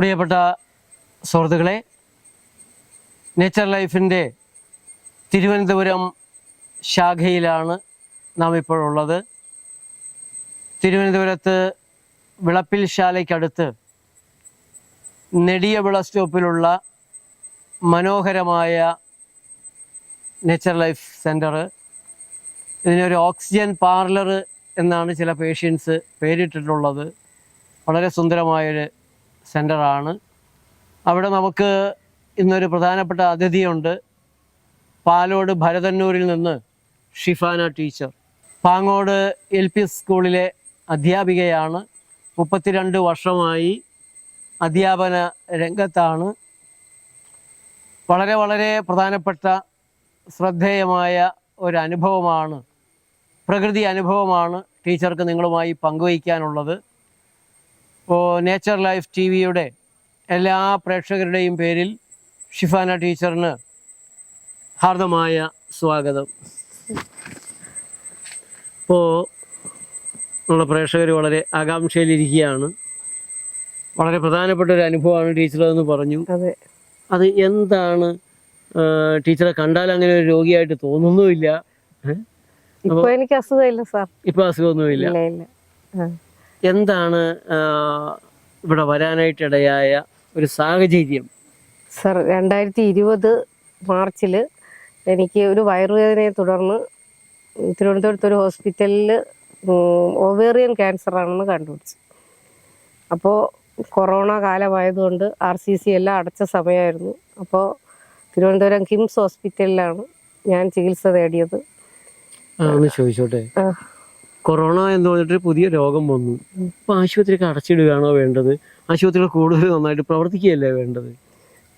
പ്രിയപ്പെട്ട സുഹൃത്തുക്കളെ നേച്ചർ ലൈഫിന്റെ തിരുവനന്തപുരം ശാഖയിലാണ് നാം ഇപ്പോഴുള്ളത് തിരുവനന്തപുരത്ത് വിളപ്പിൽ ശാലയ്ക്കടുത്ത് നെടിയ വിള സ്റ്റോപ്പിലുള്ള മനോഹരമായ നേച്ചർ ലൈഫ് സെന്റർ ഇതിനൊരു ഓക്സിജൻ പാർലർ എന്നാണ് ചില പേഷ്യൻസ് പേരിട്ടിട്ടുള്ളത്. വളരെ സുന്ദരമായൊരു സെന്ററാണ് അവിടെ നമുക്ക് ഇന്നൊരു പ്രധാനപ്പെട്ട അതിഥിയുണ്ട്. പാലോട് ഭരതന്നൂരിൽ നിന്ന് Shifana teacher. Pangode L P സ്കൂളിലെ അധ്യാപികയാണ്. മുപ്പത്തിരണ്ട് വർഷമായി അധ്യാപന രംഗത്താണ്. വളരെ വളരെ പ്രധാനപ്പെട്ട ശ്രദ്ധേയമായ ഒരു അനുഭവമാണ് പ്രകൃതി അനുഭവമാണ് ടീച്ചർക്ക് നിങ്ങളുമായി പങ്കുവയ്ക്കാനുള്ളത്. ഇപ്പോൾ നേച്ചർ ലൈഫ് ടി വിയുടെ എല്ലാ പ്രേക്ഷകരുടെയും പേരിൽ ഷിഫാന ടീച്ചറിന് ഹാർദമായ സ്വാഗതം. ഇപ്പോൾ നമ്മുടെ പ്രേക്ഷകർ വളരെ ആകാംക്ഷയിലിരിക്കുകയാണ്. വളരെ പ്രധാനപ്പെട്ട ഒരു അനുഭവമാണ് ടീച്ചർ എന്ന് പറഞ്ഞു. അതെ. അത് എന്താണ്? ടീച്ചറെ കണ്ടാൽ അങ്ങനെ ഒരു രോഗിയായിട്ട് തോന്നുന്നുമില്ല? ഇപ്പൊ എനിക്ക് അസുഖമില്ല സാർ. ഇപ്പൊ അസുഖമൊന്നുമില്ല. എന്താണ് ഇവിടെ വരാനായിട്ടിടയായ ഒരു സാഹചര്യം? സർ രണ്ടായിരത്തി ഇരുപത് മാർച്ചിൽ എനിക്ക് ഒരു വയറുവേദനയെ തുടർന്ന് തിരുവനന്തപുരത്ത് ഒരു ഹോസ്പിറ്റലിൽ ഒവേറിയൻ ക്യാൻസർ ആണെന്ന് കണ്ടുപിടിച്ചു. അപ്പോൾ കൊറോണ കാലമായതുകൊണ്ട് ആർ സി സി എല്ലാം അടച്ച സമയമായിരുന്നു. അപ്പോൾ തിരുവനന്തപുരം കിംസ് ഹോസ്പിറ്റലിലാണ് ഞാൻ ചികിത്സ തേടിയത് ചോദിച്ചോട്ടെ. കൊറോണ എന്ന് പറഞ്ഞിട്ട് പുതിയ രോഗം വന്നു. ഇപ്പം ആശുപത്രിയൊക്കെ അടച്ചിടുകയാണോ വേണ്ടത്? ആശുപത്രികൾ കൂടുതൽ നന്നായിട്ട് പ്രവർത്തിക്കുകയല്ലേ വേണ്ടത്?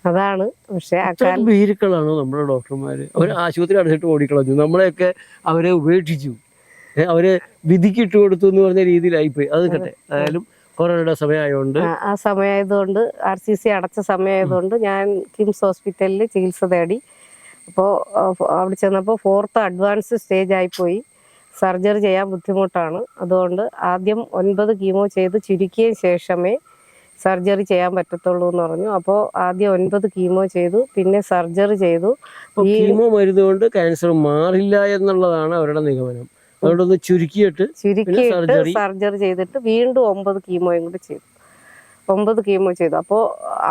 അതാണ്. പക്ഷെ ഭീരുക്കളാണ് നമ്മുടെ ഡോക്ടർമാര്. അവർ ആശുപത്രി അടച്ചിട്ട് ഓടിക്കളഞ്ഞു. നമ്മളെയൊക്കെ അവരെ ഉപേക്ഷിച്ചു. അവരെ വിധിക്കിട്ട് കൊടുത്തു എന്ന് പറഞ്ഞ രീതിയിലായിപ്പോയി അത് കട്ടെ ആയാലും കൊറോണയുടെ സമയമായതുകൊണ്ട് ആ സമയമായതുകൊണ്ട് ആർ സി സി അടച്ച സമയമായതുകൊണ്ട് ഞാൻ കിംസ് ഹോസ്പിറ്റലിൽ ചികിത്സ തേടി. അപ്പോൾ അവിടെ ചെന്നപ്പോൾ ഫോർത്ത് അഡ്വാൻസ് സ്റ്റേജ് ആയിപ്പോയി സർജറി ചെയ്യാൻ ബുദ്ധിമുട്ടാണ്. അതുകൊണ്ട് ആദ്യം ഒൻപത് കീമോ ചെയ്ത് ചുരുക്കിയ ശേഷമേ സർജറി ചെയ്യാൻ പറ്റത്തുള്ളൂ എന്ന് പറഞ്ഞു. അപ്പോൾ ആദ്യം ഒൻപത് കീമോ ചെയ്തു പിന്നെ സർജറി ചെയ്തു. കീമോ മരുന്ന് കൊണ്ട് ക്യാൻസർ മാറില്ല എന്നുള്ളതാണ് അവരുടെ നിഗമനം. അതുകൊണ്ട് ചുരുക്കിയിട്ട് ചുരുക്കിയിട്ട്. സർജറി. ചെയ്തിട്ട് വീണ്ടും ഒമ്പത് കീമോയും കൂടി ചെയ്തു. ഒമ്പത് കീമോ ചെയ്തു. അപ്പോൾ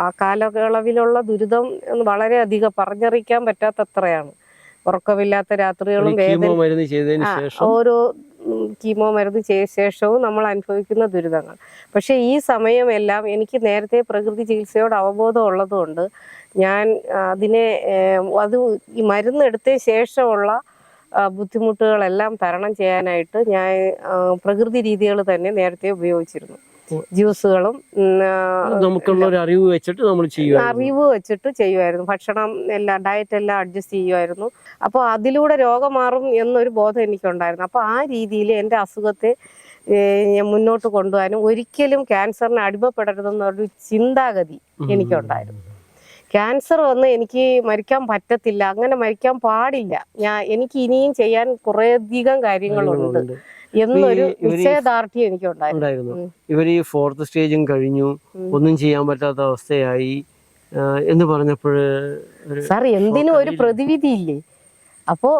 ആ കാലയളവിലുള്ള ദുരിതം വളരെയധികം പറഞ്ഞറിയിക്കാൻ പറ്റാത്തത്രയാണ്. ഉറക്കമില്ലാത്ത രാത്രികളും ഓരോ കീമോ മരുന്ന് ചെയ്ത ശേഷവും നമ്മൾ അനുഭവിക്കുന്ന ദുരിതങ്ങൾ. പക്ഷേ ഈ സമയമെല്ലാം എനിക്ക് നേരത്തെ പ്രകൃതി ചികിത്സയോട് അവബോധം ഉള്ളതുകൊണ്ട് ഞാൻ അതിനെ അത് ഈ മരുന്ന് എടുത്ത ശേഷമുള്ള ബുദ്ധിമുട്ടുകളെല്ലാം തരണം ചെയ്യാനായിട്ട് ഞാൻ പ്രകൃതി രീതികൾ തന്നെ നേരത്തെ ഉപയോഗിച്ചിരുന്നു. ജ്യൂസുകളും നമുക്കുള്ള ഒരു അറിവ് വെച്ചിട്ട് നമ്മൾ ചെയ്യുക അറിവ് വെച്ചിട്ട് ചെയ്യുമായിരുന്നു. ഭക്ഷണം എല്ലാം ഡയറ്റ് എല്ലാം അഡ്ജസ്റ്റ് ചെയ്യുമായിരുന്നു. അപ്പോൾ അതിലൂടെ രോഗം മാറും എന്നൊരു ബോധം എനിക്കുണ്ടായിരുന്നു. അപ്പോൾ ആ രീതിയിൽ എന്റെ അസുഖത്തെ ഞാൻ മുന്നോട്ട് കൊണ്ടുപോകാനും ഒരിക്കലും ക്യാൻസറിന് അടിമപ്പെടരുതെന്നൊരു ചിന്താഗതി എനിക്കുണ്ടായിരുന്നു. ക്യാൻസർ വന്ന് എനിക്ക് മരിക്കാൻ പറ്റത്തില്ല അങ്ങനെ മരിക്കാൻ പാടില്ല. ഞാൻ എനിക്ക് ഇനിയും ചെയ്യാൻ കുറേയധികം കാര്യങ്ങളുണ്ട്. എന്നൊരു നിശ്ചയദാർഢ്യം എനിക്കുണ്ടായിരുന്നു. ഇവർ ഈ ഫോർത്ത് സ്റ്റേജും കഴിഞ്ഞു. ഒന്നും ചെയ്യാൻ പറ്റാത്ത അവസ്ഥയായി. എന്ന് പറഞ്ഞപ്പോൾ സാർ എന്തിനും ഒരു പ്രതിവിധി ഇല്ലേ അപ്പോ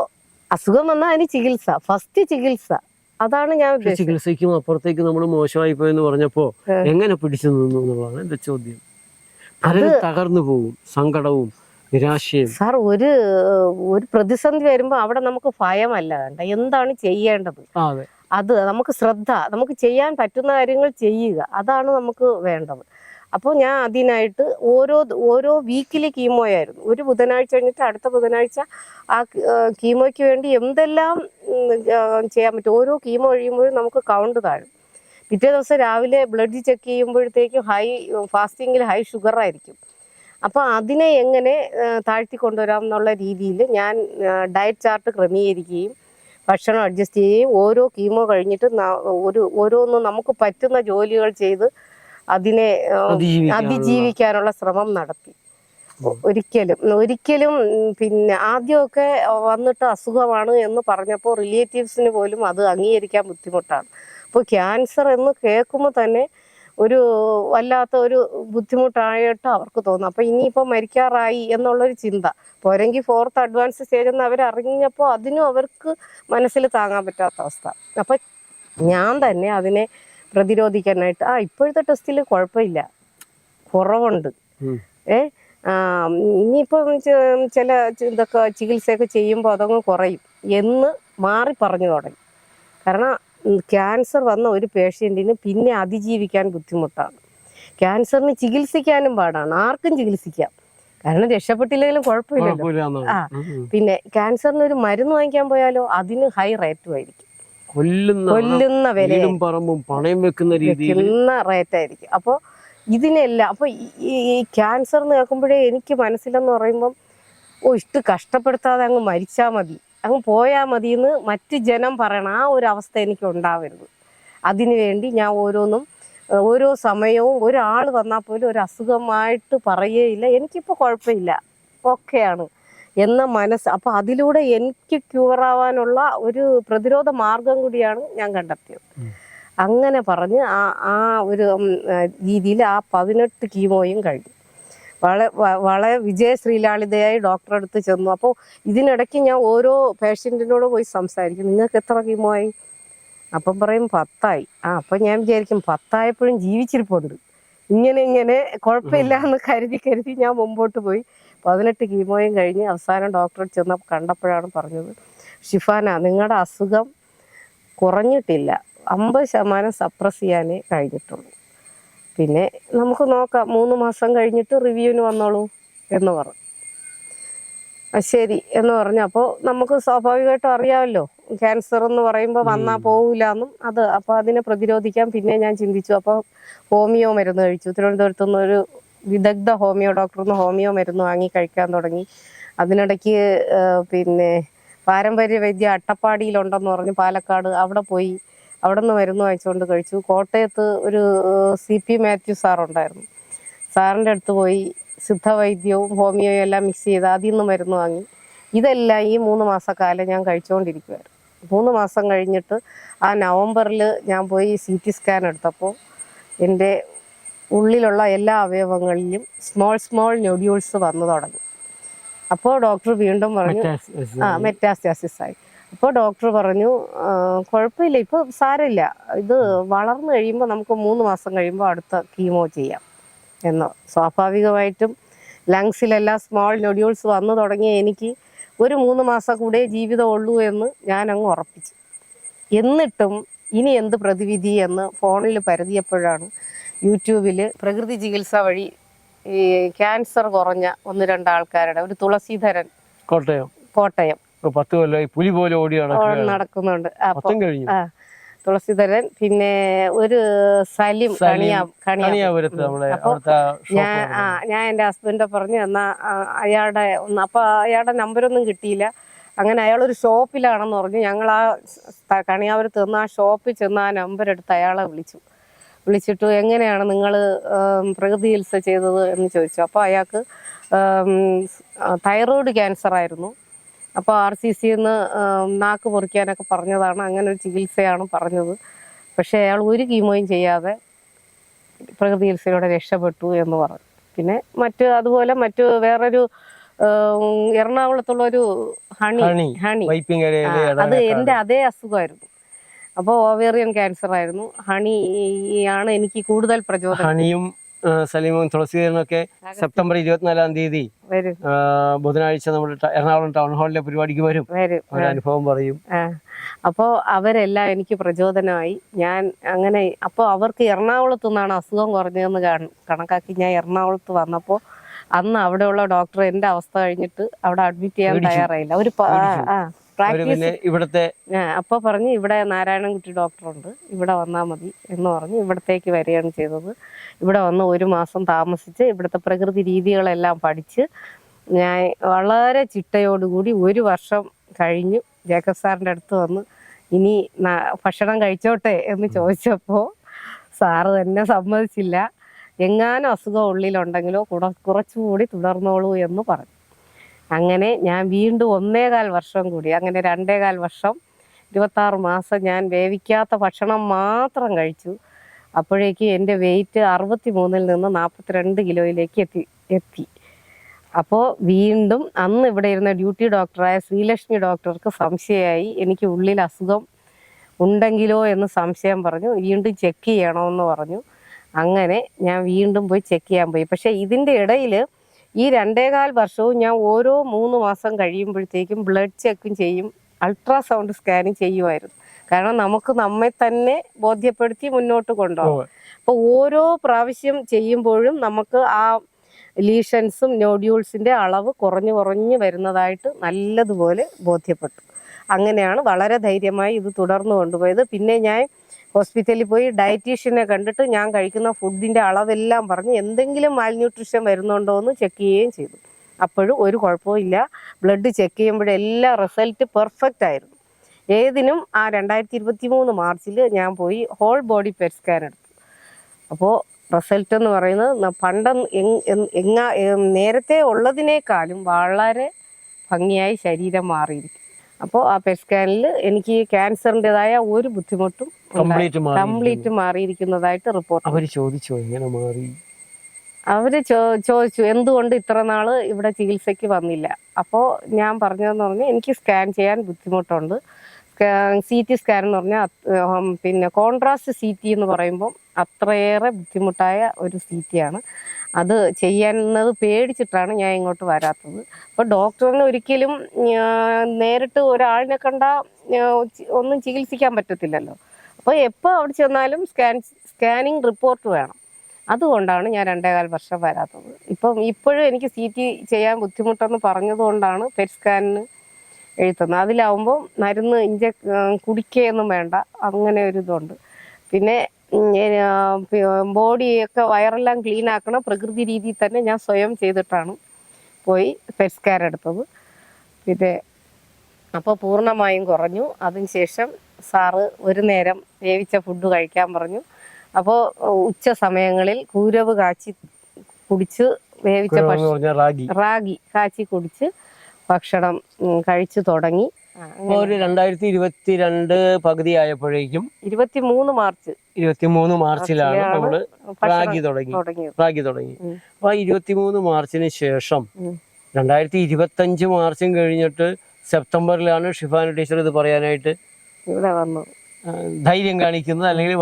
അസുഖം വന്നാൽ അതിന് ചികിത്സ ഫസ്റ്റ് ചികിത്സ. അതാണ് ഞാൻ ചികിത്സയ്ക്കും അപ്പുറത്തേക്ക് നമ്മൾ മോശമായി പോയെന്ന് പറഞ്ഞപ്പോ എങ്ങനെ പിടിച്ചു നിന്നു എന്നുള്ളതാണ് എന്റെ ചോദ്യം. പലരും തകർന്നു പോകും സങ്കടവും നിരാശയും. സാർ ഒരു ഒരു പ്രതിസന്ധി വരുമ്പോൾ അവിടെ നമുക്ക് ഭയമല്ല വേണ്ട. എന്താണ് ചെയ്യേണ്ടത്? അതെ. നമുക്ക് ശ്രദ്ധ നമുക്ക് ചെയ്യാൻ പറ്റുന്ന കാര്യങ്ങൾ ചെയ്യുക അതാണ് നമുക്ക് വേണ്ടത്. അപ്പോൾ ഞാൻ അതിനായിട്ട് ഓരോ ഓരോ വീക്കിലെ കീമോയായിരുന്നു ഒരു ബുധനാഴ്ച കഴിഞ്ഞിട്ട് അടുത്ത ബുധനാഴ്ച ആ ആ, കീമോയ്ക്ക് വേണ്ടി എന്തെല്ലാം ചെയ്യാൻ പറ്റും? ഓരോ കീമോ കഴിയുമ്പോഴും നമുക്ക് കൗണ്ട് താഴും. പിറ്റേ ദിവസം രാവിലെ ബ്ലഡ് ചെക്ക് ചെയ്യുമ്പോഴത്തേക്കും ഹൈ ഫാസ്റ്റിങ്ങിൽ ഹൈ ഷുഗർ ആയിരിക്കും. അപ്പോൾ അതിനെ എങ്ങനെ താഴ്ത്തി കൊണ്ടുവരാം എന്നുള്ള രീതിയിൽ ഞാൻ ഡയറ്റ് ചാർട്ട് ക്രമീകരിക്കുകയും ഭക്ഷണം അഡ്ജസ്റ്റ് ചെയ്യുകയും ഓരോ കീമോ കഴിഞ്ഞിട്ട് ഒരു ഓരോന്നും നമുക്ക് പറ്റുന്ന ജോലികൾ ചെയ്ത് അതിനെ അതിജീവിക്കാനുള്ള- അതിജീവിക്കാനുള്ള ശ്രമം നടത്തി. ഒരിക്കലും ഒരിക്കലും പിന്നെ ആദ്യമൊക്കെ വന്നിട്ട് അസുഖമാണ് എന്ന് പറഞ്ഞപ്പോൾ റിലേറ്റീവ്സിന് പോലും അത് അംഗീകരിക്കാൻ ബുദ്ധിമുട്ടാണ്. അപ്പോൾ ക്യാൻസർ എന്ന് കേൾക്കുമ്പോൾ തന്നെ ഒരു വല്ലാത്ത ഒരു ബുദ്ധിമുട്ടായിട്ട് അവർക്ക് തോന്നും. അപ്പൊ ഇനിയിപ്പോൾ മരിക്കാറായി എന്നുള്ളൊരു ചിന്ത. പോരെങ്കിൽ ഫോർത്ത് അഡ്വാൻസ് സ്റ്റേജ് എന്ന് അവരറിഞ്ഞപ്പോൾ അതിനും അവർക്ക് മനസ്സിൽ താങ്ങാൻ പറ്റാത്ത അവസ്ഥ. അപ്പൊ ഞാൻ തന്നെ അതിനെ പ്രതിരോധിക്കാനായിട്ട് ആ ഇപ്പോഴത്തെ ടെസ്റ്റിൽ കുഴപ്പമില്ല. കുറവുണ്ട്. ഏ ഇനിയിപ്പം ചില ഇതൊക്കെ ചികിത്സയൊക്കെ ചെയ്യുമ്പോൾ അതങ്ങ് കുറയും. എന്ന് മാറി പറഞ്ഞു തുടങ്ങി. കാരണം ക്യാൻസർ വന്ന ഒരു പേഷ്യന്റിന് പിന്നെ അതിജീവിക്കാൻ ബുദ്ധിമുട്ടാണ്. ക്യാൻസറിന് ചികിത്സിക്കാനും പാടാണ്. ആർക്കും ചികിത്സിക്കാം. കാരണം രക്ഷപ്പെട്ടില്ലെങ്കിലും കുഴപ്പമില്ല ആ. പിന്നെ ക്യാൻസറിന് ഒരു മരുന്ന് വാങ്ങിക്കാൻ പോയാലോ അതിന് ഹൈ റേറ്റും ആയിരിക്കും. കൊല്ലുന്ന കൊല്ലുന്ന വില പറമ്പും പണയം വെക്കുന്ന വെക്കുന്ന റേറ്റ് ആയിരിക്കും. അപ്പോൾ ഇതിനെല്ലാം അപ്പോൾ ഈ ഈ ക്യാൻസർ എന്ന് കേൾക്കുമ്പോഴേ എനിക്ക് മനസ്സിലെന്ന് പറയുമ്പം ഓ ഇഷ്ട കഷ്ടപ്പെടുത്താതെ അങ്ങ് മരിച്ചാൽ മതി. അങ്ങ് പോയാൽ മതി എന്ന് മറ്റ് ജനം പറയണം ആ ഒരു അവസ്ഥ എനിക്ക് ഉണ്ടാവരുത്. അതിനുവേണ്ടി ഞാൻ ഓരോന്നും ഓരോ സമയവും ഒരാൾ വന്നാൽ പോലും ഒരു അസുഖമായിട്ട് പറയുകയില്ല. എനിക്കിപ്പോൾ കുഴപ്പമില്ല. ഓക്കെയാണ് എന്ന മനസ്സ് അപ്പോൾ അതിലൂടെ എനിക്ക് ക്യൂറാവാനുള്ള ഒരു പ്രതിരോധ മാർഗം കൂടിയാണ് ഞാൻ കണ്ടെത്തിയത്. അങ്ങനെ പറഞ്ഞ് ആ ആ ഒരു രീതിയിൽ ആ പതിനെട്ട് കീമോയും കഴിഞ്ഞു. വളരെ വളരെ വിജയ ശ്രീലാളിതയായി ഡോക്ടറെ അടുത്ത് ചെന്നു. അപ്പോൾ ഇതിനിടയ്ക്ക് ഞാൻ ഓരോ പേഷ്യന്റിനോട് പോയി സംസാരിക്കും. നിങ്ങൾക്ക് എത്ര കീമോ ആയി അപ്പം പറയും പത്തായി. ആ അപ്പം ഞാൻ വിചാരിക്കും പത്തായപ്പോഴും ജീവിച്ചിരിപ്പുണ്ട്. ഇങ്ങനെ ഇങ്ങനെ കുഴപ്പമില്ല എന്ന് കരുതി കരുതി ഞാൻ മുമ്പോട്ട് പോയി പതിനെട്ട് കീമോയും കഴിഞ്ഞ് അവസാനം ഡോക്ടറെ ചെന്ന് കണ്ടപ്പോഴാണ് പറഞ്ഞത് ഷിഫാന നിങ്ങളുടെ അസുഖം കുറഞ്ഞിട്ടില്ല. അമ്പത് ശതമാനം സപ്രസ് ചെയ്യാനേ കഴിഞ്ഞിട്ടുള്ളൂ. പിന്നെ നമുക്ക് നോക്കാം മൂന്ന് മാസം കഴിഞ്ഞിട്ട് റിവ്യൂവിന് വന്നോളൂ എന്ന് പറഞ്ഞു. ശരി എന്ന് പറഞ്ഞപ്പോൾ നമുക്ക് സ്വാഭാവികമായിട്ടും അറിയാമല്ലോ ക്യാൻസർ എന്ന് പറയുമ്പോൾ വന്നാൽ പോവില്ല എന്നും. അത് അപ്പോൾ അതിനെ പ്രതിരോധിക്കാൻ പിന്നെ ഞാൻ ചിന്തിച്ചു. അപ്പോൾ ഹോമിയോ മരുന്ന് കഴിച്ചു. തിരുവനന്തപുരത്തു നിന്ന് ഒരു വിദഗ്ധ ഹോമിയോ ഡോക്ടറിൽ നിന്ന് ഹോമിയോ മരുന്ന് വാങ്ങി കഴിക്കാൻ തുടങ്ങി. അതിനിടയ്ക്ക് പിന്നെ പാരമ്പര്യ വൈദ്യ അട്ടപ്പാടിയിലുണ്ടെന്ന് പറഞ്ഞ്. പാലക്കാട് അവിടെ പോയി. അവിടെ നിന്ന് മരുന്ന് വാങ്ങിച്ചുകൊണ്ട് കഴിച്ചു. കോട്ടയത്ത് ഒരു സി പി മാത്യു സാറുണ്ടായിരുന്നു സാറിന്റെ അടുത്ത് പോയി സിദ്ധവൈദ്യവും ഹോമിയോയും എല്ലാം മിക്സ് ചെയ്ത് അതിൽ നിന്ന് മരുന്ന് വാങ്ങി. ഇതെല്ലാം ഈ മൂന്ന് മാസക്കാലം ഞാൻ കഴിച്ചുകൊണ്ടിരിക്കുമായിരുന്നു മൂന്ന് മാസം കഴിഞ്ഞിട്ട് ആ നവംബറിൽ ഞാൻ പോയി സി ടി സ്കാൻ എടുത്തപ്പോൾ എന്റെ ഉള്ളിലുള്ള എല്ലാ അവയവങ്ങളിലും സ്മോൾ സ്മോൾ ന്യൂഡ്യൂൾസ് വന്നു തുടങ്ങി. അപ്പോൾ ഡോക്ടർ വീണ്ടും പറഞ്ഞു ആ മെറ്റാസ്റ്റാസിസ് ആയി. അപ്പോൾ ഡോക്ടർ പറഞ്ഞു കുഴപ്പമില്ല. ഇപ്പോൾ സാരമില്ല. ഇത് വളർന്നു കഴിയുമ്പോൾ നമുക്ക് മൂന്ന് മാസം കഴിയുമ്പോൾ അടുത്ത കീമോ ചെയ്യാം എന്ന്. സ്വാഭാവികമായിട്ടും ലങ്സിലെല്ലാം സ്മോൾ നൊഡ്യൂൾസ് വന്നു തുടങ്ങിയ എനിക്ക് ഒരു മൂന്ന് മാസം കൂടെ ജീവിതമുള്ളൂ എന്ന് ഞാൻ അങ്ങ് ഉറപ്പിച്ചു. എന്നിട്ടും ഇനി എന്ത് പ്രതിവിധി എന്ന് ഫോണിൽ പരതിയപ്പോഴാണ് യൂട്യൂബിൽ പ്രകൃതി ചികിത്സ വഴി ഈ ക്യാൻസർ കുറഞ്ഞ ഒന്ന് രണ്ട് ആൾക്കാരുടെ ഒരു തുളസീധരൻ കോട്ടയം. കോട്ടയം. പത്ത് കൊല്ലമായി പുലി പോലെ ഓടി നടക്കുന്നുണ്ട്. അപ്പൊ കഴിഞ്ഞു. തുളസീധരൻ പിന്നെ ഒരു സലിം സലിം, കണിയാ കണിയാ. കണിയാപുരത്ത് ഞാൻ ആ ഞാൻ എന്റെ ഹസ്ബൻഡ് പറഞ്ഞു എന്നാ അയാളുടെ ഒന്ന് അപ്പൊ അയാളുടെ നമ്പരൊന്നും കിട്ടിയില്ല. അങ്ങനെ അയാൾ ഒരു ഷോപ്പിലാണെന്ന് പറഞ്ഞു. ഞങ്ങൾ ആ കണിയാപുരത്ത് നിന്ന് ആ ഷോപ്പിൽ ചെന്ന് ആ നമ്പർ എടുത്ത് അയാളെ വിളിച്ചു. വിളിച്ചിട്ട് എങ്ങനെയാണ് നിങ്ങൾ പ്രകൃതി ചികിത്സ ചെയ്തത് എന്ന് ചോദിച്ചു. അപ്പോൾ അയാൾക്ക് തൈറോയ്ഡ് ക്യാൻസർ ആയിരുന്നു അപ്പോൾ ആർ സി സിന്ന് നാക്ക് പൊറിക്കാനൊക്കെ പറഞ്ഞതാണ്. അങ്ങനെ ഒരു ചികിത്സയാണ് പറഞ്ഞത്. പക്ഷേ അയാൾ ഒരു കീമോയും ചെയ്യാതെ പ്രകൃതി ചികിത്സയിലൂടെ രക്ഷപ്പെട്ടു എന്ന് പറഞ്ഞു. പിന്നെ മറ്റ് അതുപോലെ മറ്റ് വേറൊരു എറണാകുളത്തുള്ള ഒരു ഹണി ഹണി അത് എന്റെ അതേ അസുഖമായിരുന്നു. അപ്പോൾ ഓവേറിയൻ ക്യാൻസർ ആയിരുന്നു ഹണി ആണ് എനിക്ക് കൂടുതൽ പ്രചോദനം ഹണിയും സലീമും തുളസീധരനൊക്കെ സെപ്റ്റംബർ ഇരുപത്തിനാലാം തീയതി ബുധനാഴ്ച നമ്മുടെ എറണാകുളം ടൗൺ ഹാളിലെ പരിപാടിക്ക് വരും. അനുഭവം പറയും. അപ്പോ അവരെല്ലാം എനിക്ക് പ്രചോദനമായി. ഞാൻ അങ്ങനെ അപ്പോൾ അവർക്ക് എറണാകുളത്തു നിന്നാണ് അസുഖം കുറഞ്ഞതെന്ന് കണക്കാക്കി ഞാൻ എറണാകുളത്ത് വന്നപ്പോൾ അന്ന് അവിടെയുള്ള ഡോക്ടർ എന്റെ അവസ്ഥ കഴിഞ്ഞിട്ട് അവിടെ അഡ്മിറ്റ് ചെയ്യാൻ. തയ്യാറായില്ല. ഒരു ആ, പ്രാക്ടീസ് ഇവിടുത്തെ അപ്പോൾ പറഞ്ഞു ഇവിടെ നാരായണൻകുട്ടി ഡോക്ടറുണ്ട്. ഇവിടെ വന്നാ മതി എന്ന് പറഞ്ഞ്. ഇവിടത്തേക്ക് വരികയാണ് ചെയ്തത്. ഇവിടെ വന്ന് ഒരു മാസം താമസിച്ച് ഇവിടുത്തെ പ്രകൃതി രീതികളെല്ലാം പഠിച്ച് ഞാൻ വളരെ ചിട്ടയോടുകൂടി ഒരു വർഷം കഴിഞ്ഞു ജേക്കബ് സാറിന്റെ അടുത്ത് വന്ന് ഇനി ഭക്ഷണം കഴിച്ചോട്ടെ എന്ന് ചോദിച്ചപ്പോൾ സാറ് തന്നെ സമ്മതിച്ചില്ല. എങ്ങാനും അസുഖം ഉള്ളിലുണ്ടെങ്കിലോ കുറ കുറച്ചുകൂടി തുടർന്നോളൂ എന്ന് പറഞ്ഞു. അങ്ങനെ ഞാൻ വീണ്ടും ഒന്നേകാൽ വർഷം കൂടി അങ്ങനെ രണ്ടേകാൽ വർഷം ഇരുപത്താറ് മാസം ഞാൻ വേവിക്കാത്ത ഭക്ഷണം മാത്രം കഴിച്ചു. അപ്പോഴേക്കും എന്റെ വെയിറ്റ് അറുപത്തി മൂന്നിൽ നിന്ന് നാൽപ്പത്തിരണ്ട് കിലോയിലേക്ക് എത്തി എത്തി. അപ്പോൾ വീണ്ടും അന്ന് ഇവിടെ ഇരുന്ന ഡ്യൂട്ടി ഡോക്ടറായ ശ്രീലക്ഷ്മി ഡോക്ടർക്ക് സംശയമായി എനിക്ക് ഉള്ളിൽ അസുഖം ഉണ്ടെങ്കിലോ എന്ന് സംശയം പറഞ്ഞു വീണ്ടും ചെക്ക് ചെയ്യണമെന്ന് പറഞ്ഞു. അങ്ങനെ ഞാൻ വീണ്ടും പോയി ചെക്ക് ചെയ്യാൻ പോയി. പക്ഷേ ഇതിന്റെ ഇടയിൽ ഈ രണ്ടേകാൽ വർഷവും ഞാൻ ഓരോ മൂന്ന് മാസം കഴിയുമ്പോഴത്തേക്കും ബ്ലഡ് ചെക്കും ചെയ്യും അൾട്രാസൗണ്ട് സ്കാനും ചെയ്യുമായിരുന്നു. കാരണം നമുക്ക് നമ്മെ തന്നെ ബോധ്യപ്പെടുത്തി മുന്നോട്ട് കൊണ്ടുപോകും അപ്പോൾ ഓരോ പ്രാവശ്യം ചെയ്യുമ്പോഴും നമുക്ക് ആ ലീഷൻസും നോഡ്യൂൾസിന്റെ അളവ് കുറഞ്ഞു കുറഞ്ഞു വരുന്നതായിട്ട് നല്ലതുപോലെ ബോധ്യപ്പെട്ടു. അങ്ങനെയാണ് വളരെ ധൈര്യമായി ഇത് തുടർന്നു കൊണ്ടുപോയത്. പിന്നെ ഞാൻ ഹോസ്പിറ്റലിൽ പോയി ഡയറ്റീഷ്യനെ കണ്ടിട്ട് ഞാൻ കഴിക്കുന്ന ഫുഡിന്റെ അളവെല്ലാം പറഞ്ഞ് എന്തെങ്കിലും മാൽന്യൂട്രിഷൻ വരുന്നുണ്ടോ എന്ന് ചെക്ക് ചെയ്യുകയും ചെയ്തു. അപ്പോഴും ഒരു കുഴപ്പവും ഇല്ല. ബ്ലഡ് ചെക്ക് ചെയ്യുമ്പോഴെല്ലാം റിസൾട്ട് പെർഫെക്റ്റ് ആയിരുന്നു. ഏതിനും ആ രണ്ടായിരത്തി ഇരുപത്തി മൂന്ന് മാർച്ചിൽ ഞാൻ പോയി ഹോൾ ബോഡി പെറ്റ് സ്കാൻ എടുത്തു. അപ്പോൾ റിസൾട്ട് എന്ന് പറയുന്നത് പണ്ട എങ്ങ നേരത്തെ ഉള്ളതിനേക്കാളും വളരെ ഭംഗിയായി ശരീരം മാറിയിരിക്കും അപ്പോൾ ആ പെറ്റ് സ്കാനിൽ എനിക്ക് ക്യാൻസറിന്റെതായ ഒരു ബുദ്ധിമുട്ടും കംപ്ലീറ്റ് കംപ്ലീറ്റ് മാറിയിരിക്കുന്നതായിട്ട് റിപ്പോർട്ട് അവർ ചോദിച്ചോ എങ്ങനെ മാറി? അവർ ചോ- ചോദിച്ചു എന്തുകൊണ്ട് ഇത്ര നാൾ ഇവിടെ ചികിത്സയ്ക്ക് വന്നില്ല? അപ്പോൾ ഞാൻ പറഞ്ഞതെന്ന് പറഞ്ഞാൽ എനിക്ക് സ്കാൻ ചെയ്യാൻ ബുദ്ധിമുട്ടുണ്ട്. സി ടി സ്കാൻ എന്ന് പറഞ്ഞാൽ പിന്നെ കോൺട്രാസ്റ്റ് സി ടി എന്ന് പറയുമ്പം അത്രയേറെ ബുദ്ധിമുട്ടായ ഒരു സി ടി ആണ്. അത് ചെയ്യുന്നത് പേടിച്ചിട്ടാണ് ഞാൻ ഇങ്ങോട്ട് വരാത്തത്. അപ്പോൾ ഡോക്ടറിന് ഒരിക്കലും നേരിട്ട് ഒരാളിനെ കണ്ട ഒന്നും ചികിത്സിക്കാൻ പറ്റത്തില്ലല്ലോ. അപ്പോൾ എപ്പോൾ അവിടെ ചെന്നാലും സ്കാൻ സ്കാനിങ് റിപ്പോർട്ട് വേണം. അതുകൊണ്ടാണ് ഞാൻ രണ്ടേകാൽ വർഷം വരാത്തത്. ഇപ്പം ഇപ്പോഴും എനിക്ക് സി ടി ചെയ്യാൻ ബുദ്ധിമുട്ടെന്ന് പറഞ്ഞതുകൊണ്ടാണ് പെറ്റ് സ്കാനിന് എഴുതുന്നത്. അതിലാവുമ്പോൾ മരുന്ന് ഇഞ്ച കുടിക്കുകയൊന്നും വേണ്ട. അങ്ങനെ ഒരു ഇതുണ്ട്. പിന്നെ ബോഡിയൊക്കെ വയറെല്ലാം ക്ലീൻ ആക്കണം പ്രകൃതി രീതിയിൽ തന്നെ ഞാൻ സ്വയം ചെയ്തിട്ടാണ് പോയി പെസ്കാർ എടുത്തത്. പിന്നെ അപ്പോൾ പൂർണമായും കുറഞ്ഞു. അതിനുശേഷം സാറ് ഒരു നേരം വേവിച്ച ഫുഡ് കഴിക്കാൻ പറഞ്ഞു. അപ്പോൾ ഉച്ച സമയങ്ങളിൽ കൂരവ് കാച്ചി കുടിച്ച് വേവിച്ച റാഗി കാച്ചി കുടിച്ച് ഭക്ഷണം കഴിച്ചു തുടങ്ങി. ഒരു രണ്ടായിരത്തി ഇരുപത്തിരണ്ട് പകുതി ആയപ്പോഴേക്കും ഇരുപത്തി മൂന്ന് മാർച്ച്. ഇരുപത്തിമൂന്ന് മാർച്ചിലാണ് മാർച്ചിലാണ് നമ്മൾ റാഗി തുടങ്ങി. റാഗി തുടങ്ങി. അപ്പൊ ആ ഇരുപത്തിമൂന്ന് മാർച്ചിന് ശേഷം. രണ്ടായിരത്തി ഇരുപത്തഞ്ച് മാർച്ചും കഴിഞ്ഞിട്ട് സെപ്റ്റംബറിലാണ് ഷിഫാന ടീച്ചർ ഇത് പറയാനായിട്ട് ഇവിടെ വന്നു. ധൈര്യം കാണിക്കുന്നത് അല്ലെങ്കിൽ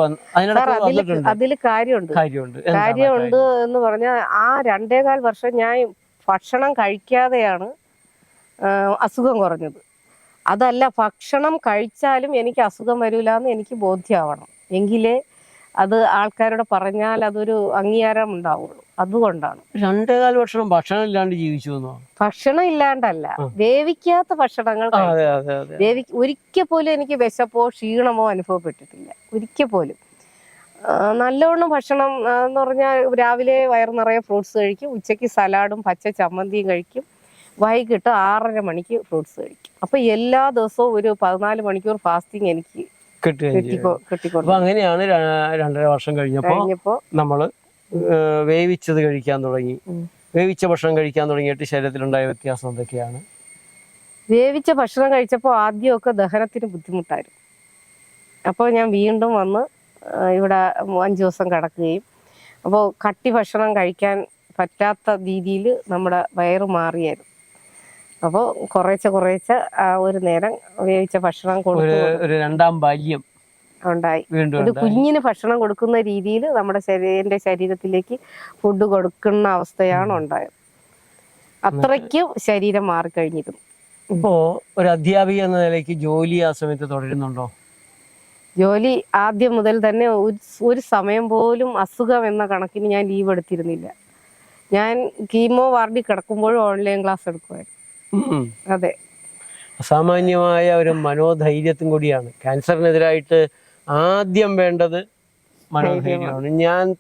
അതിൽ കാര്യമുണ്ട്. കാര്യമുണ്ട്. കാര്യമുണ്ട് എന്ന് പറഞ്ഞാൽ ആ രണ്ടേകാൽ വർഷം ഞാൻ ഭക്ഷണം കഴിക്കാതെയാണ് അസുഖം കുറഞ്ഞത്. അതല്ല ഭക്ഷണം കഴിച്ചാലും എനിക്ക് അസുഖം വരില്ല എന്ന് എനിക്ക് ബോധ്യമാവണം എങ്കിലേ അത് ആൾക്കാരോട് പറഞ്ഞാൽ അതൊരു അംഗീകാരം ഉണ്ടാവുള്ളൂ. അതുകൊണ്ടാണ്. രണ്ടേകാൽ വർഷം ഭക്ഷണം ഇല്ലാണ്ട് ജീവിച്ചു ഭക്ഷണം ഇല്ലാണ്ടല്ല. വേവിക്കാത്ത ഭക്ഷണങ്ങൾ വേവി ഒരിക്കൽ പോലും എനിക്ക് വിശപ്പോ ക്ഷീണമോ അനുഭവപ്പെട്ടിട്ടില്ല. ഒരിക്കൽ പോലും. നല്ലവണ്ണം ഭക്ഷണം എന്ന് പറഞ്ഞാൽ രാവിലെ വയർ നിറയെ ഫ്രൂട്ട്സ് കഴിക്കും. ഉച്ചയ്ക്ക് സലാഡും പച്ച ചമ്മന്തിയും കഴിക്കും. വൈകിട്ട് ആറര മണിക്ക് ഫ്രൂട്ട്സ് കഴിക്കും. അപ്പൊ എല്ലാ ദിവസവും ഒരു പതിനാല് മണിക്കൂർ ഫാസ്റ്റിംഗ് എനിക്ക് അപ്പൊ അങ്ങനെയാണ് രണ്ടര വർഷം കഴിഞ്ഞപ്പോ നമ്മൾ വേവിച്ചത് കഴിക്കാൻ തുടങ്ങി. വേവിച്ച ഭക്ഷണം കഴിക്കാൻ തുടങ്ങിയിട്ട് ശരീരത്തിലുണ്ടായ വ്യത്യാസം എന്തൊക്കെയാണ്? വേവിച്ച ഭക്ഷണം കഴിച്ചപ്പോൾ ആദ്യമൊക്കെ ദഹനത്തിന് ബുദ്ധിമുട്ടായിരുന്നു. അപ്പോൾ ഞാൻ വീണ്ടും വന്ന് ഇവിടെ അഞ്ച് ദിവസം കിടക്കുകയും. അപ്പോൾ കട്ടി ഭക്ഷണം കഴിക്കാൻ പറ്റാത്ത രീതിയിൽ നമ്മുടെ വയറ് മാറിയായിരുന്നു. അപ്പോൾ കുറേച്ച കുറേച്ച ആ ഒരു നേരം വേവിച്ച ഭക്ഷണം കൊടുത്തു ഒരു രണ്ടാം ബാല്യം ഉണ്ടായി. ഇത് കുഞ്ഞിന് ഭക്ഷണം കൊടുക്കുന്ന രീതിയിൽ നമ്മുടെ ശരീരന്റെ ശരീരത്തിലേക്ക് ഫുഡ് കൊടുക്കുന്ന അവസ്ഥയാണ് ഉണ്ടായത്. അത്രയ്ക്കും ശരീരം മാറിക്കഴിഞ്ഞിരുന്നു. ഇപ്പോ ഒരു അധ്യാപിക എന്ന നിലയ്ക്ക് ജോലി ആ സമയത്ത് തുടരുന്നുണ്ടോ? ജോലി ആദ്യം മുതൽ തന്നെ ഒരു സമയം പോലും അസുഖം എന്ന കണക്കിന് ഞാൻ ലീവ് എടുത്തിരുന്നില്ല. ഞാൻ കീമോ വാർഡിൽ കിടക്കുമ്പോഴും ഓൺലൈൻ ക്ലാസ് എടുക്കുമായിരുന്നു. അതെ. അസാമാന്യമായ ഒരു മനോധൈര്യത്തും കൂടിയാണ്. ക്യാൻസറിനെതിരായിട്ട് ആദ്യം വേണ്ടത് മനോധൈര്യമാണ്. ഞാൻ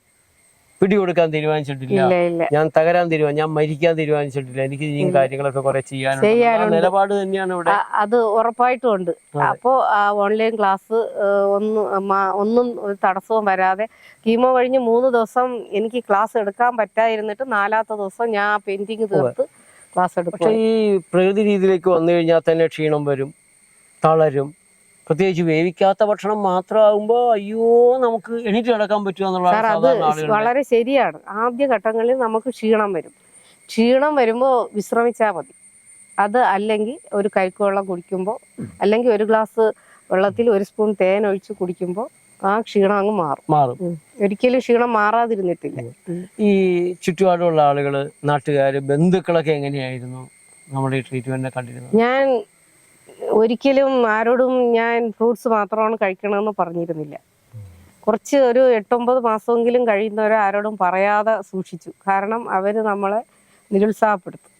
പിടികൊടുക്കാൻ തീരുമാനിച്ചിട്ടില്ല. ഞാൻ തകരാൻ തീരുമാനം ഞാൻ മരിക്കാൻ തീരുമാനിച്ചിട്ടില്ല. എനിക്ക് ഇനിയും കാര്യങ്ങളൊക്കെ കുറെ ചെയ്യാനുണ്ട്. നിലപാട് തന്നെയാണ് ഇവിടെ. അത് ഉറപ്പായിട്ടും ഉണ്ട്. അപ്പോ ഓൺലൈൻ ക്ലാസ് ഒന്നും ഒന്നും തടസ്സവും വരാതെ കീമോ കഴിഞ്ഞ് മൂന്ന് ദിവസം എനിക്ക് ക്ലാസ് എടുക്കാൻ പറ്റാതിരുന്നിട്ട് നാലാമത്തെ ദിവസം ഞാൻ പെയിന്റിങ് തീർത്ത് ക്ലാസ് എടുക്കും പക്ഷേ ഈ പ്രകൃതി രീതിയിലേക്ക് വന്നു കഴിഞ്ഞാൽ തന്നെ ക്ഷീണം വരും തളരും. പ്രത്യേകിച്ച് വേവിക്കാത്ത ഭക്ഷണം മാത്രമാകുമ്പോൾ അയ്യോ നമുക്ക് എണീറ്റ് കിടക്കാൻ പറ്റുക സാർ അത് വളരെ ശരിയാണ്. ആദ്യ ഘട്ടങ്ങളിൽ നമുക്ക് ക്ഷീണം വരും. ക്ഷീണം വരുമ്പോൾ വിശ്രമിച്ചാൽ മതി. അത് അല്ലെങ്കിൽ ഒരു കൈക്കുവെള്ളം കുടിക്കുമ്പോൾ അല്ലെങ്കിൽ ഒരു ഗ്ലാസ് വെള്ളത്തിൽ ഒരു സ്പൂൺ തേൻ ഒഴിച്ച് കുടിക്കുമ്പോൾ ആ ക്ഷീണം അങ്ങ് മാറും. മാറും. ഒരിക്കലും ക്ഷീണം മാറാതിരുന്നിട്ടില്ല. ഈ ചുറ്റുപാടുള്ള ആളുകൾ നാട്ടുകാർ ബന്ധുക്കളൊക്കെ എങ്ങനെയായിരുന്നു നമ്മുടെ ഈ ട്രീറ്റ്മെന്റിനെ കണ്ടിരുന്നത്? ഞാൻ ഒരിക്കലും ആരോടും ഞാൻ ഫ്രൂട്ട്സ് മാത്രമാണ് കഴിക്കണമെന്ന് പറഞ്ഞിരുന്നില്ല. കുറച്ച് ഒരു എട്ടൊമ്പത് മാസമെങ്കിലും കഴിയുന്നവരെ ആരോടും പറയാതെ സൂക്ഷിച്ചു. കാരണം അവർ നമ്മളെ നിരുത്സാഹപ്പെടുത്തും.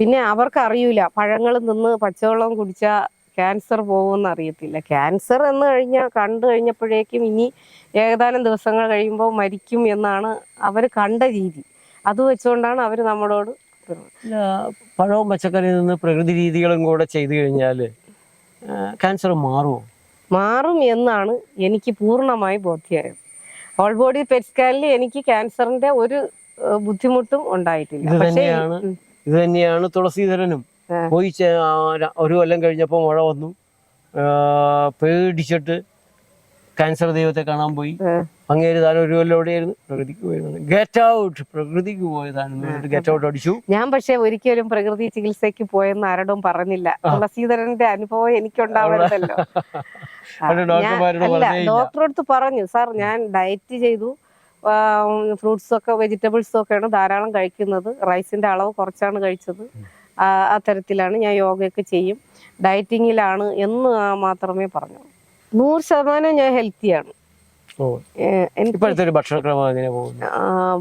പിന്നെ അവർക്ക് അറിയൂല പഴങ്ങൾ നിന്ന് പച്ചവെള്ളം കുടിച്ചാൽ ക്യാൻസർ പോകുമെന്ന് അറിയത്തില്ല. ക്യാൻസർ എന്ന് കഴിഞ്ഞാൽ കണ്ടു കഴിഞ്ഞപ്പോഴേക്കും ഇനി ഏതാനും ദിവസങ്ങൾ കഴിയുമ്പോൾ മരിക്കും എന്നാണ് അവർ കണ്ട രീതി. അത് വെച്ചുകൊണ്ടാണ് അവർ നമ്മളോട് പഴവും പച്ചക്കറിയിൽ നിന്ന് പ്രകൃതി രീതികളും കൂടെ ചെയ്തു കഴിഞ്ഞാൽ ക്യാൻസർ മാറുമോ? മാറും എന്നാണ് എനിക്ക് പൂർണമായി ബോധ്യമായത് ഹോൾ ബോഡി പെറ്റ് സ്കാനിൽ എനിക്ക് ക്യാൻസറിന്റെ ഒരു ബുദ്ധിമുട്ടും ഉണ്ടായിട്ടില്ല. ഇത് തന്നെയാണ് ഇത് തന്നെയാണ് തുളസീധരനും. പോയി ഒരു കൊല്ലം കഴിഞ്ഞപ്പോൾ മഴ വന്നു. പേടിച്ചിട്ട് ക്യാൻസർ ദൈവത്തെ കാണാൻ പോയി. അങ്ങേര് താൻ ഒരു കൊല്ലം എവിടെയായിരുന്നു പ്രകൃതിക്ക് പോയതാണ്. ഗെറ്റ് ഔട്ട് പ്രകൃതിക്ക് പോയതാണ്. ഗെറ്റ് ഔട്ട് അടിച്ചു. ഞാൻ പക്ഷെ ഒരിക്കലും പ്രകൃതി ചികിത്സയ്ക്ക് പോയെന്ന് ആരോടും പറഞ്ഞില്ല. തുളസീധരന്റെ അനുഭവം എനിക്കുണ്ടാവരുതല്ലോ. ഡോക്ടറെടുത്ത്. പറഞ്ഞു സാർ ഞാൻ ഡയറ്റ് ചെയ്തു. ഫ്രൂട്ട്സ് ഒക്കെ വെജിറ്റബിൾസ് ഒക്കെയാണ് ധാരാളം കഴിക്കുന്നത്. റൈസിന്റെ അളവ് കുറച്ചാണ് കഴിച്ചത്. ആ ആ തരത്തിലാണ് ഞാൻ യോഗയൊക്കെ ചെയ്യും. ഡയറ്റിങ്ങിലാണ് എന്ന് ആ മാത്രമേ പറഞ്ഞു. നൂറ് ശതമാനം ഞാൻ ഹെൽത്തിയാണ്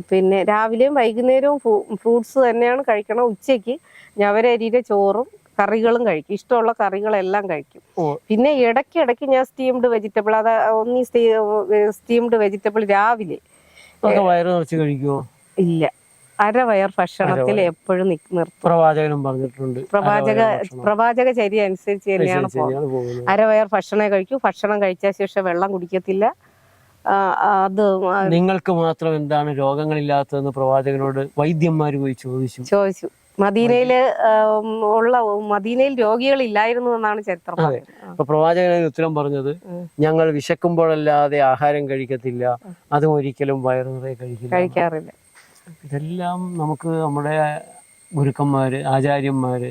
പിന്നെ രാവിലെയും വൈകുന്നേരവും ഫ്രൂട്ട്സ് തന്നെയാണ് കഴിക്കണം. ഉച്ചയ്ക്ക് ഞവരരിയുടെ ചോറും കറികളും കഴിക്കും. ഇഷ്ടമുള്ള കറികളെല്ലാം കഴിക്കും. പിന്നെ ഇടയ്ക്ക് ഇടയ്ക്ക് ഞാൻ സ്റ്റീംഡ് വെജിറ്റബിൾ അത് ഒന്നീ സ്റ്റീംഡ് വെജിറ്റബിൾ രാവിലെ. ഇല്ല. അരവയർ ഭക്ഷണത്തിൽ എപ്പോഴും നിർത്തും. പ്രവാചകനും പറഞ്ഞിട്ടുണ്ട്. പ്രവാചക. പ്രവാചക ചര്യ അനുസരിച്ച് തന്നെയാണ് പോകുന്നത്. അരവയർ ഭക്ഷണമേ കഴിക്കൂ. ഭക്ഷണം കഴിച്ച ശേഷം വെള്ളം കുടിക്കത്തില്ല. അത് നിങ്ങൾക്ക് മാത്രം എന്താണ് രോഗങ്ങളില്ലാത്തതെന്ന് പ്രവാചകനോട് വൈദ്യന്മാര് പോയി ചോദിച്ചു. ചോദിച്ചു. മദീനയിൽ ഉള്ള മദീനയിൽ രോഗികളില്ലായിരുന്നു എന്നാണ് ചരിത്രം. അപ്പൊ പ്രവാചകൻ ഉത്തരം പറഞ്ഞത്. ഞങ്ങൾ വിശക്കുമ്പോഴല്ലാതെ ആഹാരം കഴിക്കത്തില്ല. അതും ഒരിക്കലും വയറു നിറയെ കഴിക്കില്ല. കഴിക്കാറില്ല. ഇതെല്ലാം നമുക്ക് നമ്മുടെ ഗുരുക്കന്മാർ ആചാര്യന്മാർ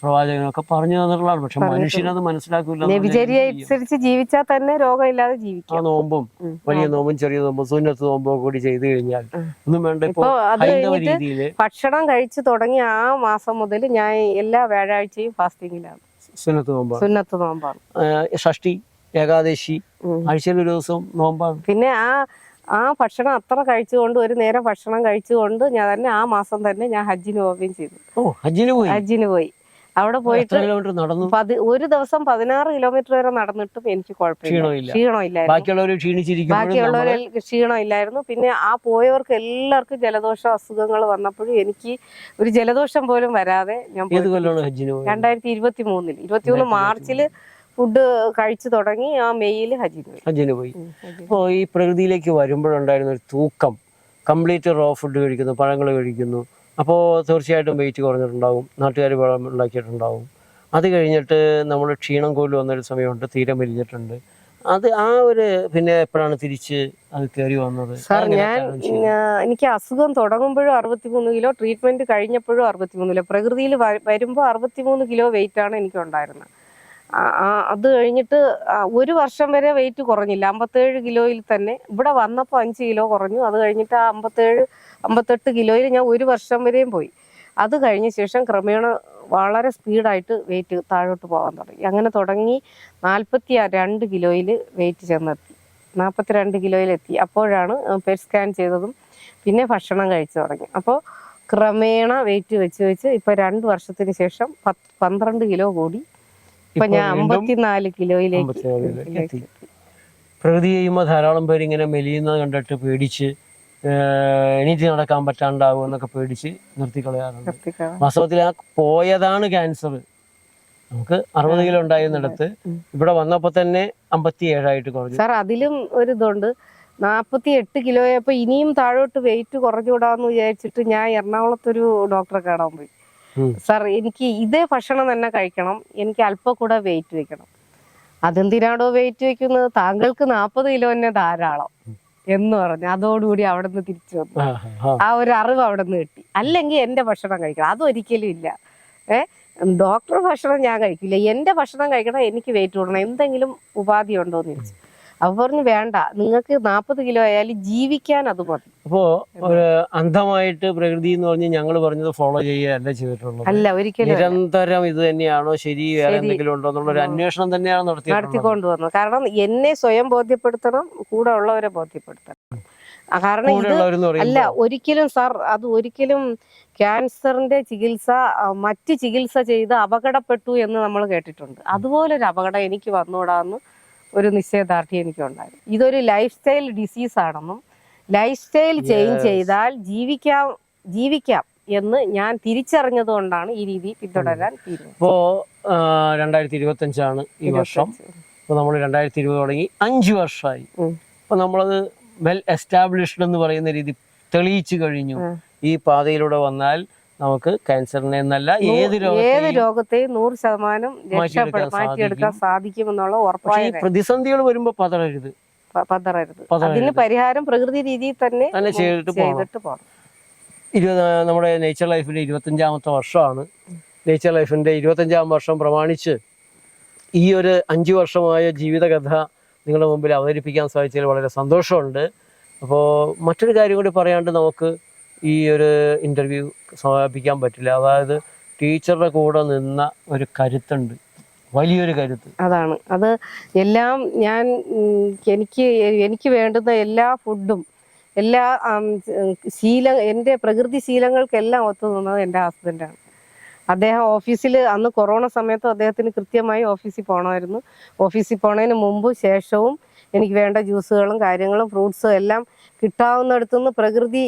പ്രവാചകനൊക്കെ പറഞ്ഞു തന്നിട്ടുള്ളതാണ്. പക്ഷെ മനുഷ്യനത് മനസ്സിലാക്കില്ല അനുസരിച്ച് ജീവിച്ചാൽ തന്നെ രോഗമില്ലാതെ ആ നോമ്പും. വലിയ നോമ്പും. ചെറിയ നോമ്പും സുന്നത്ത് നോമ്പും കൂടി ചെയ്തു കഴിഞ്ഞാൽ ഒന്നും വേണ്ട. ഇപ്പൊ രീതിയിൽ ഭക്ഷണം കഴിച്ചു തുടങ്ങി ആ മാസം മുതൽ ഞാൻ എല്ലാ വ്യാഴാഴ്ചയും ഫാസ്റ്റിംഗിലാണ് സുന്നത്ത് നോമ്പാണ്. സുന്നത്ത് നോമ്പാണ്. ഷഷ്ടി ഏകാദശി ആഴ്ചയിൽ ഒരു ദിവസം നോമ്പാണ്. പിന്നെ ആ ആ ഭക്ഷണം അത്ര കഴിച്ചുകൊണ്ട് ഒരു നേരം ഭക്ഷണം കഴിച്ചുകൊണ്ട് ഞാൻ തന്നെ ആ മാസം തന്നെ ഞാൻ ഹജ്ജിന് പോവുകയും ചെയ്തു. ഹജ്ജിന് പോയി? ഹജ്ജിന് പോയി. അവിടെ പോയിട്ട് ഒരു ദിവസം പതിനാറ് കിലോമീറ്റർ വരെ നടന്നിട്ടും എനിക്ക് കുഴപ്പമില്ല. ക്ഷീണമില്ല. ക്ഷീണമില്ലായിരുന്നു. ബാക്കിയുള്ളവരിൽ ക്ഷീണമില്ലായിരുന്നു. പിന്നെ ആ പോയവർക്ക് എല്ലാവർക്കും ജലദോഷ അസുഖങ്ങൾ വന്നപ്പോഴും എനിക്ക് ഒരു ജലദോഷം പോലും വരാതെ ഞാൻ രണ്ടായിരത്തി ഇരുപത്തി മൂന്നിൽ ഇരുപത്തിമൂന്ന്. മാർച്ചിൽ ഫുഡ് കഴിച്ചു തുടങ്ങി ആ മെയ്യിൽ ഹജിന് പോയി. ഹജ്ജിന് പോയി. അപ്പോൾ ഈ പ്രകൃതിയിലേക്ക് വരുമ്പോഴുണ്ടായിരുന്ന ഒരു തൂക്കം കംപ്ലീറ്റ് റോ ഫുഡ് കഴിക്കുന്നു പഴങ്ങൾ കഴിക്കുന്നു. അപ്പോൾ തീർച്ചയായിട്ടും വെയിറ്റ് കുറഞ്ഞിട്ടുണ്ടാവും നാട്ടുകാർ വെള്ളം ഉണ്ടാക്കിയിട്ടുണ്ടാവും. അത് കഴിഞ്ഞിട്ട് നമ്മൾ ക്ഷീണം കോലും വന്നൊരു സമയമുണ്ട് തീരെ മെലിഞ്ഞിട്ടുണ്ട്. അത് ആ ഒരു പിന്നെ എപ്പോഴാണ് തിരിച്ച് അത് കയറി വന്നത്? സാർ ഞാൻ എനിക്ക് അസുഖം തുടങ്ങുമ്പോഴും അറുപത്തിമൂന്ന് കിലോ ട്രീറ്റ്മെന്റ് കഴിഞ്ഞപ്പോഴും അറുപത്തിമൂന്ന് കിലോ. പ്രകൃതിയിൽ വരുമ്പോൾ അറുപത്തിമൂന്ന് കിലോ വെയിറ്റ് ആണ് എനിക്ക് ഉണ്ടായിരുന്നത് അത് കഴിഞ്ഞിട്ട് ഒരു വർഷം വരെ വെയിറ്റ് കുറഞ്ഞില്ല. അമ്പത്തേഴ് കിലോയിൽ തന്നെ. ഇവിടെ വന്നപ്പോൾ അഞ്ച് കിലോ കുറഞ്ഞു. അത് കഴിഞ്ഞിട്ട് ആ അമ്പത്തേഴ് അമ്പത്തെട്ട് കിലോയിൽ ഞാൻ ഒരു വർഷം വരെയും പോയി. അത് കഴിഞ്ഞ ശേഷം ക്രമേണ വളരെ സ്പീഡായിട്ട് വെയിറ്റ് താഴോട്ട് പോകാൻ തുടങ്ങി. അങ്ങനെ തുടങ്ങി നാൽപ്പത്തി രണ്ട് കിലോയിൽ വെയിറ്റ് ചെന്നെത്തി. നാൽപ്പത്തിരണ്ട് കിലോയിലെത്തി അപ്പോഴാണ് പെറ്റ് സ്കാൻ ചെയ്തതും പിന്നെ ഭക്ഷണം കഴിച്ചു തുടങ്ങി. അപ്പോൾ ക്രമേണ വെയിറ്റ് വെച്ച് വെച്ച് ഇപ്പോൾ രണ്ട് വർഷത്തിന് ശേഷം പത്ത് പന്ത്രണ്ട് കിലോ കൂടി ഇപ്പൊ ഇപ്പോൾ ഞാൻ അമ്പത്തിനാല് കിലോയിലേക്ക് ധാരാളം പേര് ഇങ്ങനെ മെലിയുന്നത് കണ്ടിട്ട് പേടിച്ച് എനിക്ക് എണീറ്റ് നടക്കാൻ പറ്റാണ്ടാവും എന്നൊക്കെ പേടിച്ച് നിർത്തിക്കളയാറുണ്ട്. കളയാറുണ്ട് വാസ്തവത്തിൽ ആ പോയതാണ് ക്യാൻസർ നമുക്ക് അറുപത് കിലോ ഉണ്ടായിരുന്നിടത്ത്. ഇവിടെ വന്നപ്പോ തന്നെ അമ്പത്തി ഏഴായിട്ട് കുറഞ്ഞു. സാർ അതിലും ഒരു ഇതുണ്ട്. നാൽപ്പത്തി എട്ട് കിലോയപ്പോ ഇനിയും താഴോട്ട് വെയിറ്റ് കുറഞ്ഞുകൂടാന്ന് വിചാരിച്ചിട്ട് ഞാൻ എറണാകുളത്തൊരു ഡോക്ടറെ കാണാൻ പോയി. സാർ എനിക്ക് ഇതേ ഭക്ഷണം തന്നെ കഴിക്കണം. എനിക്ക് അല്പം കൂടെ വെയിറ്റ് വെക്കണം. അതെന്തിനാണോ വെയിറ്റ് വെക്കുന്നത്? താങ്കൾക്ക് നാൽപ്പത് കിലോ തന്നെ ധാരാളം എന്ന് പറഞ്ഞു അതോടുകൂടി അവിടെ നിന്ന് തിരിച്ചു വന്നു. ആ ഒരു അറിവ് അവിടെ നിന്ന് കിട്ടി. അല്ലെങ്കിൽ എന്റെ ഭക്ഷണം കഴിക്കണം. അതൊരിക്കലും ഇല്ല. ഏ? ഡോക്ടർ ഭക്ഷണം ഞാൻ കഴിക്കില്ല. എന്റെ ഭക്ഷണം കഴിക്കണം. എനിക്ക് വെയിറ്റ് കൂടണം. എന്തെങ്കിലും ഉപാധി ഉണ്ടോ എന്ന് ചോദിച്ചു. അപ്പൊ പറഞ്ഞു വേണ്ട നിങ്ങൾക്ക് നാപ്പത് കിലോ ആയാലും ജീവിക്കാൻ അത് മതി. അപ്പോ ഒരു അന്ധമായിട്ട് പ്രകൃതി എന്ന് പറഞ്ഞ് ഞങ്ങൾ പറഞ്ഞത് ഫോളോ ചെയ്യുകയല്ല ചെയ്തിട്ടുള്ളത്. അല്ല ഒരിക്കലും നിരന്തരം ഇത് തന്നെയാണോ ശരി വേറെ എന്തെങ്കിലും ഉണ്ടോ എന്നുള്ള ഒരു അന്വേഷണം തന്നെയാണ് നടത്തിക്കൊണ്ട് വന്നത് കാരണം എന്നെ സ്വയം ബോധ്യപ്പെടുത്തണം കൂടെ ഉള്ളവരെ ബോധ്യപ്പെടുത്തണം. കാരണം ഇത് അല്ല ഒരിക്കലും സാർ അത് ഒരിക്കലും ക്യാൻസറിന്റെ ചികിത്സ മറ്റ് ചികിത്സ ചെയ്ത് അപകടപ്പെട്ടു എന്ന് നമ്മൾ കേട്ടിട്ടുണ്ട്. അതുപോലൊരു അപകടം എനിക്ക് വന്നുകൂടാന്ന് ഒരു നിശ്ചയദാർഢ്യം എനിക്കുണ്ടായിരുന്നു. ഇതൊരു ലൈഫ് സ്റ്റൈൽ ഡിസീസ് ആണെന്നും ലൈഫ് സ്റ്റൈൽ ചേഞ്ച് ചെയ്താൽ ജീവിക്കാം ജീവിക്കാം എന്ന് ഞാൻ തിരിച്ചറിഞ്ഞത് കൊണ്ടാണ് ഈ രീതി പിന്തുടരാൻ ഇപ്പോ രണ്ടായിരത്തി ഇരുപത്തി അഞ്ചാണ് ഈ വർഷം. ഇപ്പൊ നമ്മൾ രണ്ടായിരത്തി ഇരുപത് തുടങ്ങി അഞ്ചു വർഷമായി. ഇപ്പൊ നമ്മളത് വെൽ എസ്റ്റാബ്ലിഷ്ഡ് എന്ന് പറയുന്ന രീതി തെളിയിച്ചു കഴിഞ്ഞു. ഈ പാതയിലൂടെ വന്നാൽ നമുക്ക് ക്യാൻസറിനെ എന്നല്ല ഏത് ഏത് രോഗത്തെയും നൂറ് ശതമാനം മാറ്റിയെടുക്കാൻ രക്ഷപ്പെടും മാറ്റിയെടുക്കാൻ സാധിക്കുമെന്നുള്ള ഉറപ്പായ പ്രതിസന്ധികൾ വരുമ്പോൾ പതറരുത്. പതറരുത്. അതിന് പരിഹാരം പ്രകൃതി രീതിയിൽ തന്നെ തന്നെ ചെയ്തിട്ട് പോകണം. ഇരുപത് നമ്മുടെ നേച്ചർ ലൈഫിന്റെ ഇരുപത്തഞ്ചാമത്തെ വർഷമാണ്. നേച്ചർ ലൈഫിന്റെ ഇരുപത്തഞ്ചാം വർഷം പ്രമാണിച്ച് ഈ ഒരു അഞ്ചു വർഷമായ ജീവിതകഥ നിങ്ങളുടെ മുമ്പിൽ അവതരിപ്പിക്കാൻ സാധിച്ചതിൽ വളരെ സന്തോഷമുണ്ട്. അപ്പോൾ മറ്റൊരു കാര്യം കൂടി പറയാണ്ട് നമുക്ക് ഈ ഒരു ഇന്റർവ്യൂ സമാപിക്കാൻ പറ്റില്ല. അതായത് ടീച്ചറുടെ കൂടെ നിന്ന ഒരു കരുത്തുണ്ട്. വലിയൊരു കരുത്ത്. അതാണ്. അത് എല്ലാം ഞാൻ എനിക്ക് എനിക്ക് വേണ്ടുന്ന എല്ലാ ഫുഡും എല്ലാ ശീല എന്റെ പ്രകൃതി ശീലങ്ങൾക്കെല്ലാം ഒത്തു നിന്നത് എന്റെ ഹസ്ബൻഡാണ് അദ്ദേഹം ഓഫീസിൽ അന്ന് കൊറോണ സമയത്തും അദ്ദേഹത്തിന് കൃത്യമായി ഓഫീസിൽ പോകണമായിരുന്നു ഓഫീസിൽ പോണതിന് മുമ്പും ശേഷവും എനിക്ക് വേണ്ട ജ്യൂസുകളും കാര്യങ്ങളും ഫ്രൂട്ട്സും എല്ലാം കിട്ടാവുന്നിടത്തുനിന്ന് പ്രകൃതി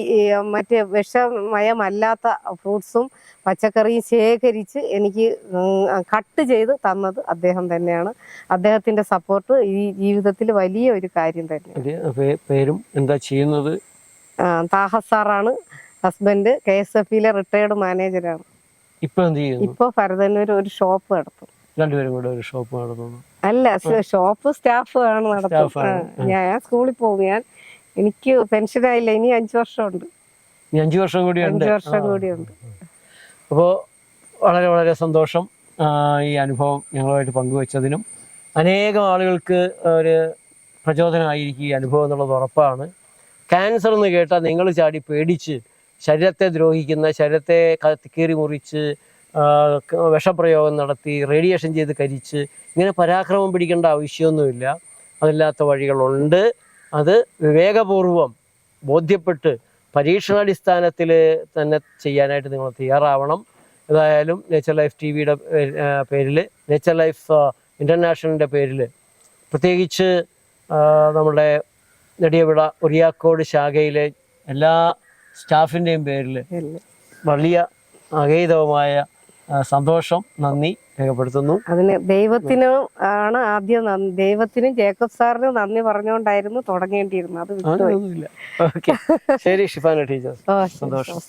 മറ്റേ വിഷമയമല്ലാത്ത ഫ്രൂട്ട്സും പച്ചക്കറിയും ശേഖരിച്ച് എനിക്ക് കട്ട് ചെയ്ത് തന്നത് അദ്ദേഹം തന്നെയാണ്. അദ്ദേഹത്തിന്റെ സപ്പോർട്ട് ഈ ജീവിതത്തിൽ വലിയ ഒരു കാര്യം തന്നെയാണ്. താഹസാറാണ് പേരും എന്താ ചെയ്യുന്നത്? ആ, Thaha husband K S F ഇയിലെ retired മാനേജരാണ് ഇപ്പൊ എന്ത് ചെയ്യുന്നു? ഇപ്പൊ ഭരതന്നൂർ ഒരു ഷോപ്പ് നടത്തും രണ്ടുപേരും കൂടെ ഒരു ഷോപ്പ് നടത്തുന്നു. അല്ല ഷോപ്പ് സ്റ്റാഫ് ആണ് നടത്തുന്നത്. ഞാൻ സ്കൂളിൽ പോകും ഞാൻ എനിക്ക് പെൻഷൻ ആയില്ല ഇനി അഞ്ചു വർഷമുണ്ട്. ഇനി അഞ്ചു വർഷം കൂടി ഉണ്ട്. വർഷം കൂടിയുണ്ട് അപ്പോൾ വളരെ വളരെ സന്തോഷം ഈ അനുഭവം ഞങ്ങളുമായിട്ട് പങ്കുവച്ചതിനും. അനേകം ആളുകൾക്ക് ഒരു പ്രചോദനമായിരിക്കും ഈ അനുഭവം എന്നുള്ളത് ഉറപ്പാണ്. ക്യാൻസർ എന്ന് കേട്ടാൽ നിങ്ങൾ ചാടി പേടിച്ച് ശരീരത്തെ ദ്രോഹിക്കുന്ന ശരീരത്തെ കീറി മുറിച്ച് വിഷപ്രയോഗം നടത്തി റേഡിയേഷൻ ചെയ്ത് കരിച്ച് ഇങ്ങനെ പരാക്രമം പിടിക്കേണ്ട ആവശ്യമൊന്നുമില്ല. അതില്ലാത്ത വഴികളുണ്ട്. അത് വിവേകപൂർവം ബോധ്യപ്പെട്ട് പരീക്ഷണാടിസ്ഥാനത്തിൽ തന്നെ ചെയ്യാനായിട്ട് നിങ്ങൾ തയ്യാറാവണം. ഏതായാലും നേച്ചർ ലൈഫ് ടി വിയുടെ പേരിൽ നേച്ചർ ലൈഫ് ഇന്റർനാഷണലിന്റെ പേരിൽ പ്രത്യേകിച്ച് നമ്മുടെ നെടിയവിള ഒരിയാക്കോട് ശാഖയിലെ എല്ലാ സ്റ്റാഫിന്റെയും പേരിൽ വലിയ അഗൈതവമായ സന്തോഷം നന്ദി രേഖപ്പെടുത്തുന്നു. അതിന് ദൈവത്തിനും ആണ് ആദ്യം ദൈവത്തിനും ജേക്കബ് സാറിനും നന്ദി പറഞ്ഞുകൊണ്ടായിരുന്നു തുടങ്ങേണ്ടിയിരുന്നത്. അത് ശരി ഷിഫാന ടീച്ചർ സന്തോഷം.